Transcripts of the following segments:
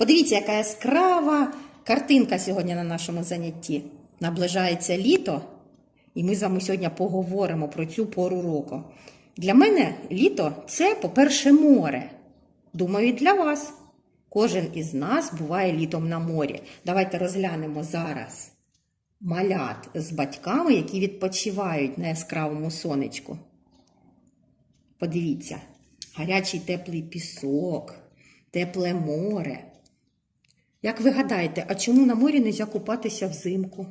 Подивіться, яка яскрава картинка сьогодні на нашому занятті. Наближається літо, і ми з вами сьогодні поговоримо про цю пору року. Для мене літо це, по-перше, море. Думаю, і для вас. Кожен із нас буває літом на морі. Давайте розглянемо зараз малят з батьками, які відпочивають на яскравому сонечку. Подивіться, гарячий теплий пісок, тепле море. Як ви гадаєте, а чому на морі не можна купатися взимку?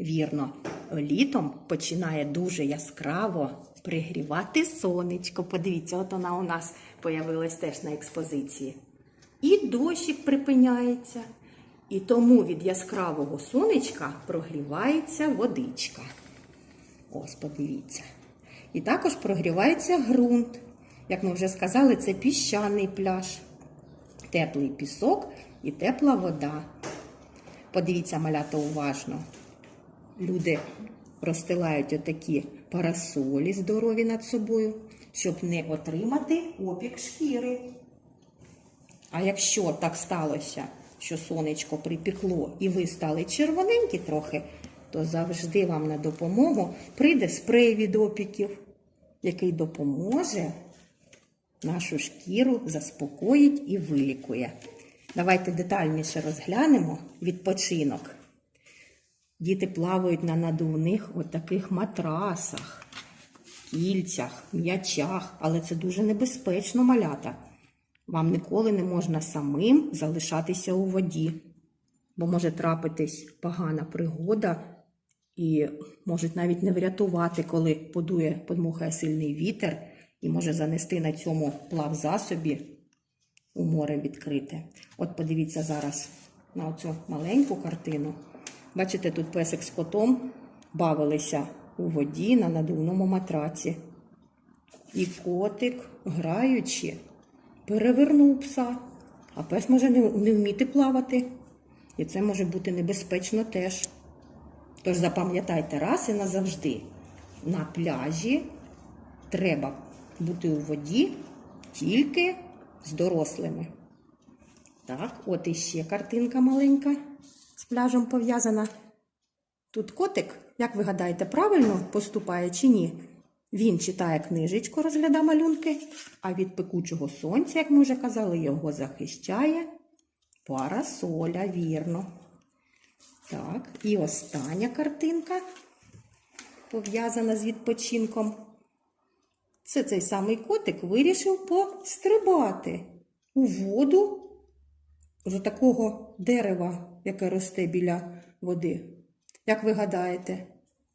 Вірно, літом починає дуже яскраво пригрівати сонечко. Подивіться, от вона у нас появилась теж на експозиції. І дощик припиняється. І тому від яскравого сонечка прогрівається водичка. Ось, подивіться. І також прогрівається ґрунт. Як ми вже сказали, це піщаний пляж, теплий пісок і тепла вода. Подивіться, малята, уважно. Люди розстилають отакі парасолі здорові над собою, щоб не отримати опік шкіри. А якщо так сталося, що сонечко припекло і ви стали червоненькі трохи, то завжди вам на допомогу прийде спрей від опіків, який допоможе нашу шкіру заспокоїть і вилікує. Давайте детальніше розглянемо відпочинок. Діти плавають на надувних от таких матрасах, кільцях, м'ячах, але це дуже небезпечно малята. Вам ніколи не можна самим залишатися у воді, бо може трапитись погана пригода і можуть навіть не врятувати, коли подує, подмухає сильний вітер і може занести на цьому плавзасобі у море відкрите. От подивіться зараз на оцю маленьку картину. Бачите, тут песик з котом бавилися у воді на надувному матраці. І котик, граючи, перевернув пса, а пес може не вміти плавати. І це може бути небезпечно теж. Тож запам'ятайте раз і назавжди, на пляжі треба бути у воді тільки з дорослими. Так, от іще картинка маленька з пляжем пов'язана. Тут котик, як ви гадаєте, правильно поступає чи ні? Він читає книжечку, розглядає малюнки, а від пекучого сонця, як ми вже казали, його захищає парасоля, вірно. Так, і остання картинка пов'язана з відпочинком. Це цей самий котик вирішив пострибати у воду з такого дерева, яке росте біля води. Як ви гадаєте,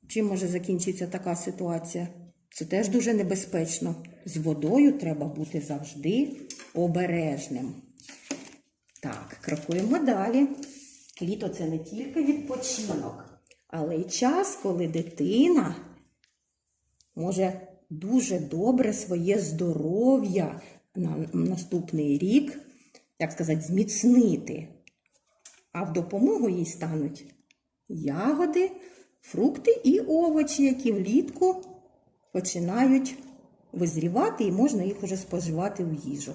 чим може закінчитися така ситуація? Це теж дуже небезпечно. З водою треба бути завжди обережним. Так, крокуємо далі. Літо це не тільки відпочинок, але й час, коли дитина може дуже добре своє здоров'я на наступний рік, як сказати, зміцнити. А в допомогу їй стануть ягоди, фрукти і овочі, які влітку починають визрівати і можна їх уже споживати в їжу.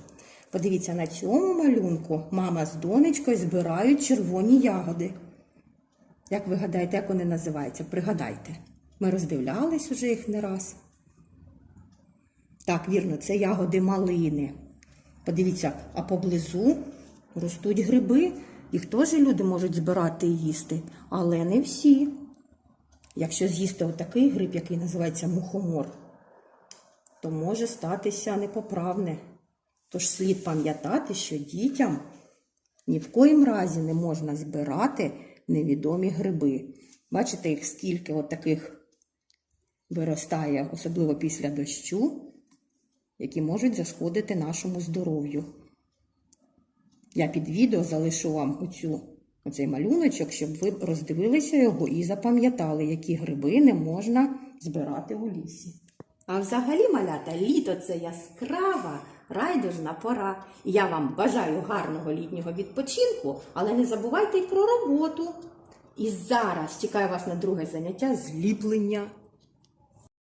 Подивіться, на цьому малюнку мама з донечкою збирають червоні ягоди. Як ви гадаєте, як вони називаються? Пригадайте. Ми роздивлялись уже їх не раз. Так, вірно, це ягоди малини. Подивіться, а поблизу ростуть гриби. Їх теж люди можуть збирати і їсти, але не всі. Якщо з'їсти отакий гриб, який називається мухомор, то може статися непоправне. Тож слід пам'ятати, що дітям ні в коїм разі не можна збирати невідомі гриби. Бачите, їх скільки от таких виростає, особливо після дощу, які можуть зашкодити нашому здоров'ю. Я під відео залишу вам оцю, оцей малюночок, щоб ви роздивилися його і запам'ятали, які гриби не можна збирати у лісі. А взагалі, малята, літо це яскрава, райдужна пора. І я вам бажаю гарного літнього відпочинку, але не забувайте й про роботу. І зараз чекаю вас на друге заняття зліплення